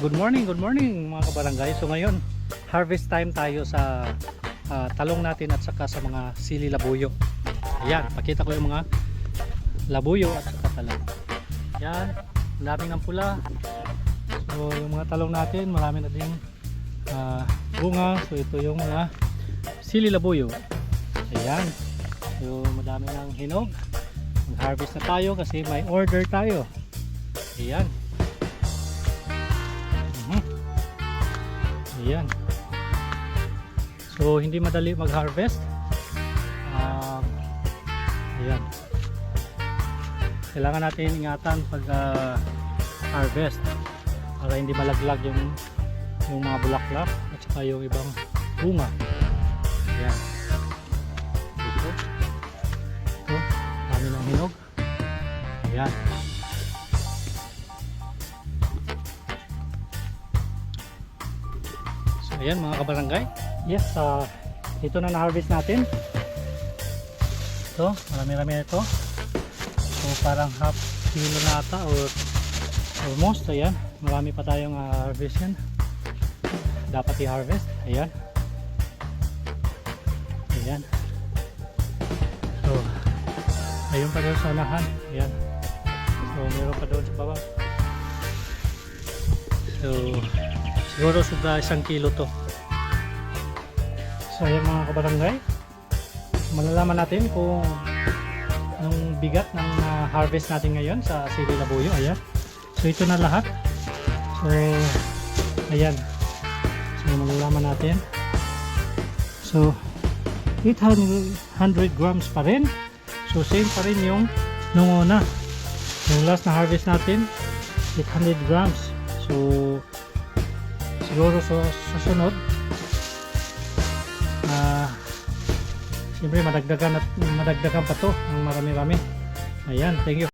Good morning, good morning mga kabarangay. So ngayon, harvest time tayo sa ah, talong natin at saka sa mga sili labuyo. Ayan, pakita ko yung mga labuyo at saka talong. Ayan, daming ng pula. So yung mga talong natin, marami na ding ah, bunga. So ito yung mga sili labuyo. Ayan. So madami ng hinog. Mag-harvest na tayo kasi may order tayo. Ayan. Ayan. So hindi madali mag-harvest. Um, ayan. Kailangan natin ingatan pag ah, harvest para hindi malaglag yung yung mga bulaklak at saka yung ibang bunga. Ayan. Ito. Ito. Dami ng hinog. Ayan. So ayan mga kabarangay. Yes, ah, ito na na-harvest natin. Ito, marami-rami ito. So parang half kilo na ata or almost. Ayan, marami pa tayong ah, harvest yan. Dapat i-harvest. Ayan. Ayan. So, ayun pa doon sa unahan. Ayan. So, meron pa doon sa baba. So, siguro sobra isang kilo to. So, ayan mga kabarangay. Malalaman natin kung anong bigat ng ah, harvest natin ngayon sa Sili Labuyo. Ayan. So, ito na lahat. So, ayan. So, malalaman natin. So, 800 grams pa rin. So, same pa rin yung nung una. Yung last na harvest natin, 800 grams. So, siguro sa susunod, ah, siyempre madagdagan at madagdagan pa to ng marami-rami. Ayan, thank you.